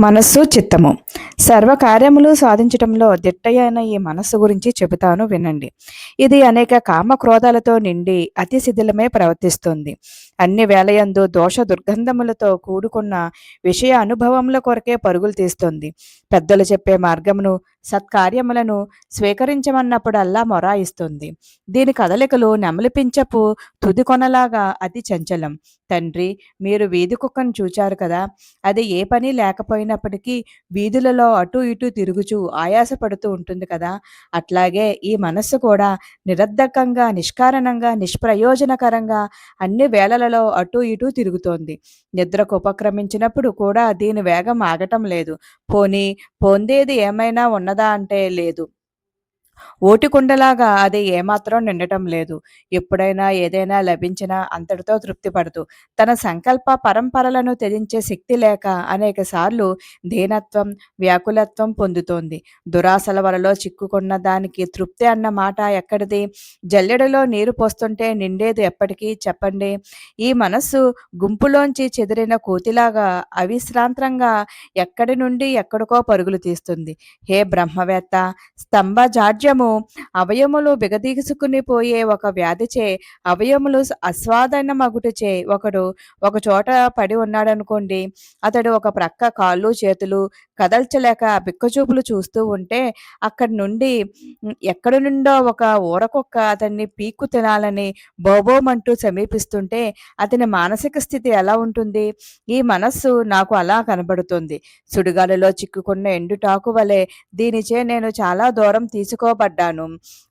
మనస్సు చిత్తము. సర్వకార్యములు సాధించటంలో దిట్టయైన ఈ మనస్సు గురించి చెబుతాను వినండి. ఇది అనేక కామ క్రోధాలతో నిండి అతి శిథిలమే ప్రవర్తిస్తుంది. అన్ని వేలయందు దోష దుర్గంధములతో కూడుకున్న విషయ అనుభవముల కొరకే పరుగులు తీస్తుంది. పెద్దలు చెప్పే మార్గమును సత్కార్యములను స్వీకరించమన్నప్పుడల్లా మొరాయిస్తుంది. దీని కదలికలు నెమలిపించపు తుది కొనలాగా అతి చంచలం. తండ్రి మీరు వీధి కుక్కను చూచారు కదా అది ఏ పని లేకపోయినప్పటికీ వీధులలో అటు ఇటు తిరుగుచూ ఆయాసపడుతూ ఉంటుంది కదా అట్లాగే ఈ మనస్సు కూడా నిరర్ధకంగా నిష్కారణంగా నిష్ప్రయోజనకరంగా అన్ని వేళలలో అటు ఇటు తిరుగుతోంది. నిద్రకు ఉపక్రమించినప్పుడు కూడా దీని వేగం ఆగటం లేదు. పోనీ పొందేది ఏమైనా ఉన్న ఉన్నదా అంటే లేదు. ఓటికుండలాగా అది ఏమాత్రం నిండటం లేదు. ఎప్పుడైనా ఏదైనా లభించినా అంతటితో తృప్తి పడుతూ తన సంకల్ప పరంపరలను త్యజించే శక్తి లేక అనేక సార్లు దీనత్వం వ్యాకులత్వం పొందుతోంది. దురాశల వలలో చిక్కుకున్న దానికి తృప్తి అన్న మాట ఎక్కడిది? జల్లెడలో నీరు పోస్తుంటే నిండేది ఎప్పటికీ చెప్పండి. ఈ మనస్సు గుంపులోంచి చెదిరిన కోతిలాగా అవిశ్రాంతంగా ఎక్కడి నుండి ఎక్కడికో పరుగులు తీస్తుంది. హే బ్రహ్మవేత్త స్తంభ జాడ్యము అవయములు బిగదీసుకుని పోయే ఒక వ్యాధిచే అవయములు అస్వాదన మగుటచే ఒకడు ఒక చోట పడి ఉన్నాడనుకోండి అతడు ఒక ప్రక్క కాళ్ళు చేతులు కదల్చలేక బిక్కచూపులు చూస్తూ ఉంటే అక్కడి నుండి ఎక్కడి నుండో ఒక ఊరకొక్క అతన్ని పీక్కు తినాలని బోబోమంటూ సమీపిస్తుంటే అతని మానసిక స్థితి ఎలా ఉంటుంది? ఈ మనస్సు నాకు అలా కనబడుతుంది. సుడిగాలిలో చిక్కుకున్న ఎండుటాకు వలె దీనిచే నేను చాలా దూరం తీసుకో తీసుకోబడ్డాను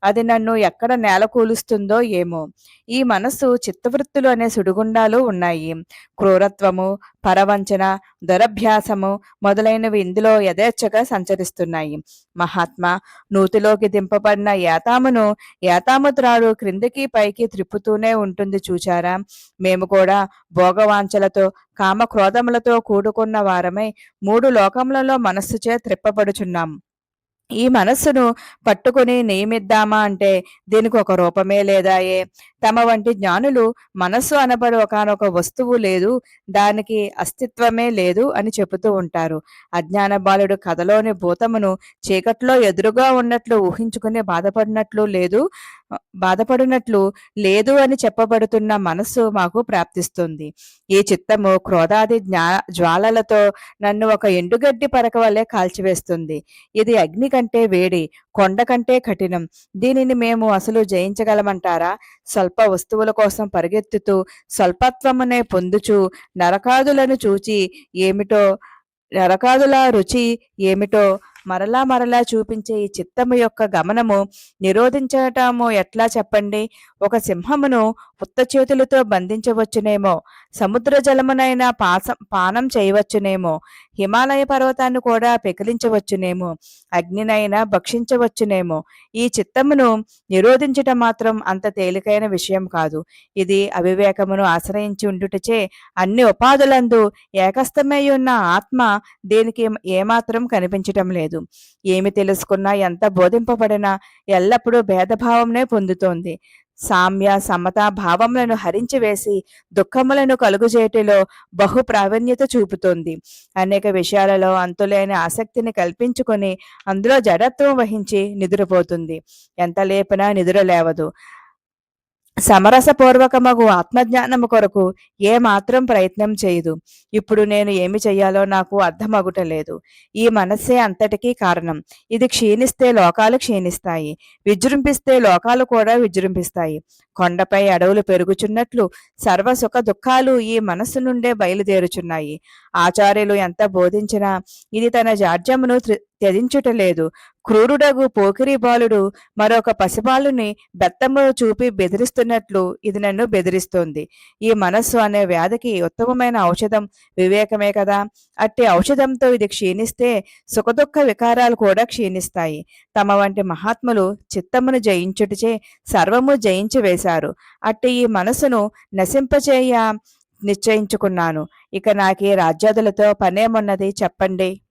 అది నన్ను ఎక్కడ నేల కూలుస్తుందో ఏమో. ఈ మనస్సు చిత్తవృత్తులు అనే సుడిగుండాలు ఉన్నాయి. క్రూరత్వము పరవంచన దురభ్యాసము మొదలైనవి ఇందులో యథేచ్ఛగా సంచరిస్తున్నాయి. మహాత్మా నూతిలోకి దింపబడిన యాతామును యాతాముద్రాడు క్రిందికి పైకి త్రిప్పుతూనే ఉంటుంది చూచారా? మేము కూడా భోగవాంఛలతో కామ క్రోధములతో కూడుకున్న వారమై మూడు లోకములలో మనస్సుచే త్రిప్పబడుచున్నాం. ఈ మనస్సును పట్టుకుని నియమిద్దామా అంటే దీనికి ఒక రూపమే లేదాయే. తమ వంటి జ్ఞానులు మనస్సు అనబడి ఒకనొక వస్తువు లేదు దానికి అస్తిత్వమే లేదు అని చెబుతూ ఉంటారు. అజ్ఞాన బాలుడు కథలోని భూతమును చీకట్లో ఎదురుగా ఉన్నట్లు ఊహించుకుని బాధపడినట్లు లేదు బాధపడినట్లు లేదు అని చెప్పబడుతున్న మనస్సు మాకు ప్రాప్తిస్తుంది. ఈ చిత్తము క్రోధాది జ్ఞా జ్వాలలతో నన్ను ఒక ఎండుగడ్డి పరక వల్లే కాల్చివేస్తుంది. ఇది అగ్ని కంటే వేడి కొండ కంటే కఠినం. దీనిని మేము అసలు జయించగలమంటారా? స్వల్ప వస్తువుల కోసం పరిగెత్తుతూ స్వల్పత్వమునే పొందుచు నరకాదులను చూచి ఏమిటో నరకాదుల రుచి ఏమిటో మరలా మరలా చూపించే ఈ చిత్తము యొక్క గమనము నిరోధించటము ఎట్లా చెప్పండి? ఒక సింహమును ఉత్త చేతులతో బంధించవచ్చునేమో. సముద్ర జలమునైనా పాసం పానం చేయవచ్చునేమో. హిమాలయ పర్వతాన్ని కూడా పెకిలించవచ్చునేమో. అగ్నినైనా భక్షించవచ్చునేమో. ఈ చిత్తమును నిరోధించటం మాత్రం అంత తేలికైన విషయం కాదు. ఇది అవివేకమును ఆశ్రయించి ఉండుటచే అన్ని ఉపాధులందు ఏకస్థమై ఉన్న ఆత్మ దీనికి ఏమాత్రం కనిపించటం లేదు. ఏమి తెలుసుకున్నా ఎంత బోధింపబడినా ఎల్లప్పుడూ భేదభావంనే పొందుతోంది. సామ్య సమత భావములను హరించివేసి దుఃఖములను కలుగుచేటిలో బహు ప్రావీణ్యత చూపుతుంది. అనేక విషయాలలో అంతులేని ఆసక్తిని కల్పించుకొని అందులో జడత్వం వహించి నిద్రపోతుంది. ఎంత లేపినా నిద్ర లేవదు సమరసపూర్వకమగు ఆత్మజ్ఞానము కొరకు ఏ మాత్రం ప్రయత్నం చేయదు. ఇప్పుడు నేను ఏమి చెయ్యాలో నాకు అర్థమగుటలేదు. ఈ మనస్సే అంతటికీ కారణం. ఇది క్షీణిస్తే లోకాలు క్షీణిస్తాయి. విజృంభిస్తే లోకాలు కూడా విజృంభిస్తాయి. కొండపై అడవులు పెరుగుచున్నట్లు సర్వ సుఖ దుఃఖాలు ఈ మనస్సు నుండే బయలుదేరుచున్నాయి. ఆచార్యులు ఎంత బోధించినా ఇది తన జాడ్యమును త్యజించుటలేదు. క్రూరుడగు పోకిరి బాలుడు మరొక పసిబాలుని బెత్తంలో చూపి బెదిరిస్తున్నట్లు ఇది నన్ను బెదిరిస్తోంది. ఈ మనస్సు అనే వ్యాధికి ఉత్తమమైన ఔషధం వివేకమే కదా. అట్టి ఔషధంతో ఇది క్షీణిస్తే సుఖదుఖ వికారాలు కూడా క్షీణిస్తాయి. తమ వంటి మహాత్ములు చిత్తమును జయించుటచే సర్వము జయించి వేశారు. అట్టి ఈ మనసును నశింపచేయ నిశ్చయించుకున్నాను. ఇక నాకే రాజ్యాదులతో పనేమున్నది చెప్పండి.